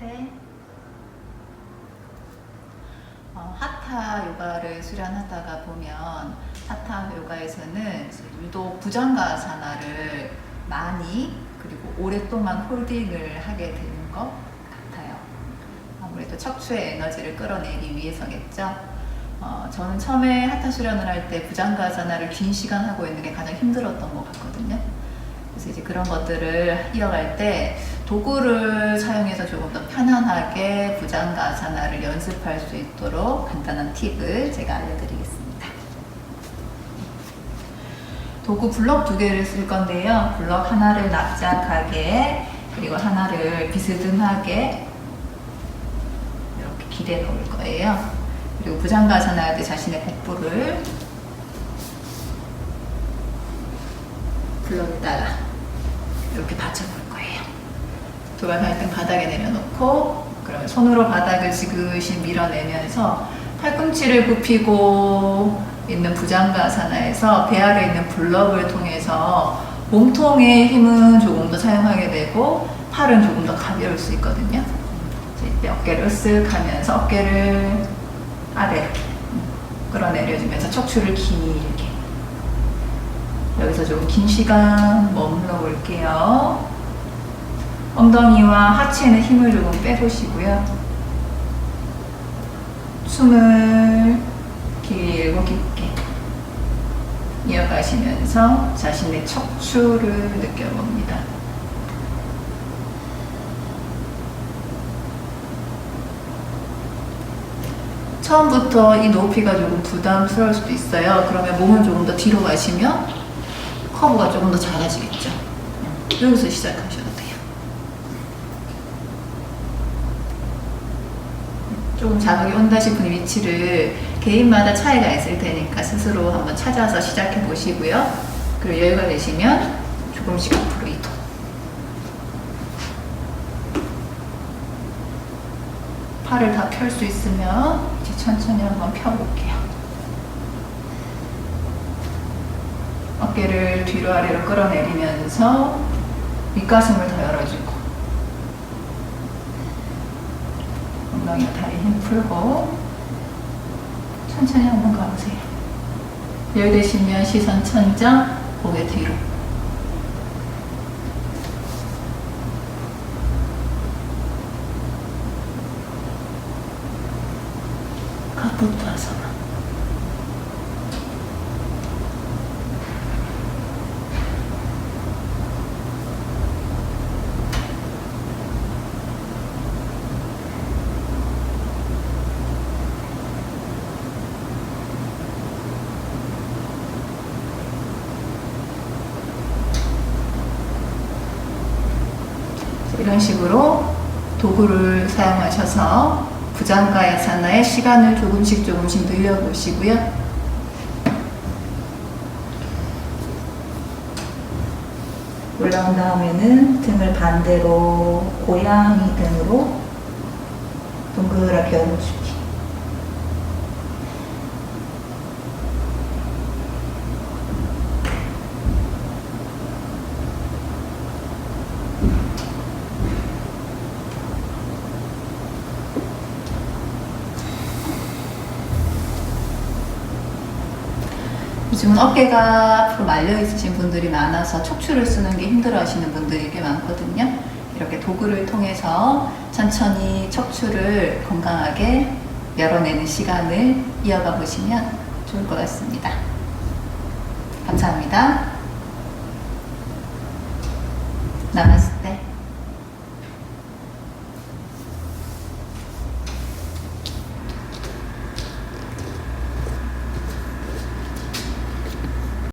때 어, 하타 요가를 수련하다가 보면 하타 요가에서는 유독 부정가사나를 많이 그리고 오랫동안 홀딩을 하게 되는 것 같아요. 아무래도 척추의 에너지를 끌어내기 위해서겠죠. 어, 저는 처음에 하타 수련을 할 때 부장가사나를 긴 시간 하고 있는 게 가장 힘들었던 것 같거든요. 그래서 이제 그런 것들을 이어갈 때 도구를 사용해서 조금 더 편안하게 부장가사나를 연습할 수 있도록 간단한 팁을 제가 알려드리겠습니다. 도구 블럭 두 개를 쓸 건데요. 블럭 하나를 납작하게 그리고 하나를 비스듬하게 이렇게 길에 놓을 거예요. 그리고 부장가사나 할 때 자신의 복부를 블럭에다가 이렇게 받쳐볼 거예요. 도발 발등 바닥에 내려놓고 그러면 손으로 바닥을 지그시 밀어내면서 팔꿈치를 굽히고 있는 부장가사나에서 배 아래 있는 블럭을 통해서 몸통의 힘은 조금 더 사용하게 되고 팔은 조금 더 가벼울 수 있거든요. 어깨를 으쓱 하면서 어깨를 아래로 끌어내려주면서 척추를 길게 여기서 좀긴 시간 머물러 볼게요. 엉덩이와 하체는 힘을 조금 빼보시고요. 숨을 길고 깊게 이어가시면서 자신의 척추를 느껴봅니다. 처음부터 이 높이가 조금 부담스러울 수도 있어요. 그러면 몸을 조금 더 뒤로 가시면 커브가 조금 더 작아지겠죠. 여기서 시작하셔도 돼요. 조금 자극이 온다 싶은 위치를 개인마다 차이가 있을 테니까 스스로 한번 찾아서 시작해 보시고요. 그리고 여유가 되시면 조금씩 앞으로 이동. 팔을 다 펼 수 있으면 이제 천천히 한번 펴볼게요. 어깨를 뒤로 아래로 끌어내리면서 윗가슴을 더 열어주고 엉덩이와 다리 힘 풀고 천천히 한번 가보세요. 열되시면 시선 천장, 고개 뒤로. 가부타사나. 이런 식으로 도구를 사용하셔서 부장가 야사나의 시간을 조금씩 조금씩 늘려보시고요. 올라온 다음에는 등을 반대로 고양이 등으로 동그랗게. 요 즘은 어깨가 앞으로 말려 있으신 분들이 많아서 척추를 쓰는 게 힘들어 하시는 분들이 꽤 많거든요. 이렇게 도구를 통해서 천천히 척추를 건강하게 열어내는 시간을 이어가 보시면 좋을 것 같습니다. 감사합니다. 나마스테.